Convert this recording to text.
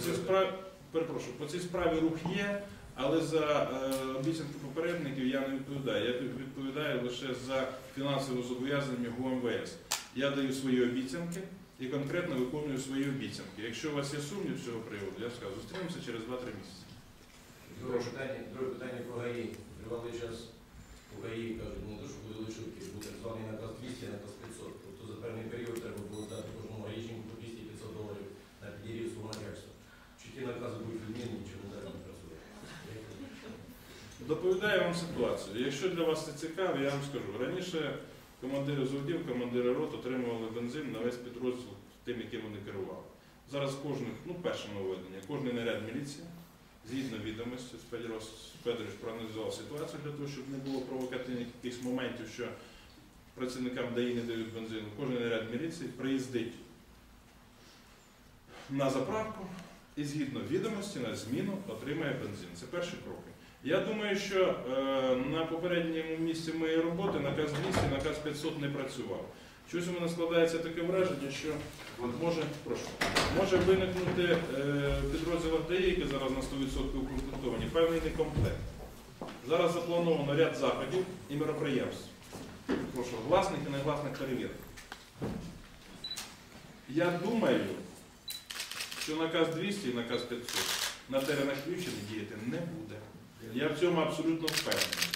цій справі, перепрошую, по цій справі рух є, але за е, обіцянки попередників я не відповідаю. Я відповідаю лише за фінансове зобов'язання ГУМВС. Я даю свої обіцянки і конкретно виконую свої обіцянки. Якщо у вас є сумнів з цього приводу, я скажу, зустрінемося через 2-3 місяці. Доповідаю вам ситуацію. Якщо для вас це цікаво, я вам скажу. Раніше командири зводів, командири рот отримували бензин на весь підрозділ тим, яким вони керували. Зараз кожен, ну перше нововведення, кожний наряд міліції, згідно відомості, Федоров Федорович проаналізував ситуацію для того, щоб не було провокативних якихось моментів, що працівникам ДАІ не дають бензину. Кожен наряд міліції приїздить на заправку і згідно відомості на зміну отримає бензин. Це перші кроки. Я думаю, що е, на попередньому місці моєї роботи наказ 200, наказ 500 не працював. Щось у мене складається таке враження, що може, прошу, може виникнути е, в підрозділах ДАІ, зараз на 100% укомплектовані, певний некомплект. Зараз заплановано ряд заходів і мероприємств. Прошу, власник і негласних перевірок. Я думаю, що наказ 200 і наказ 500 на теренах Львівщини діяти не буде. Я в цьому абсолютно впевнений.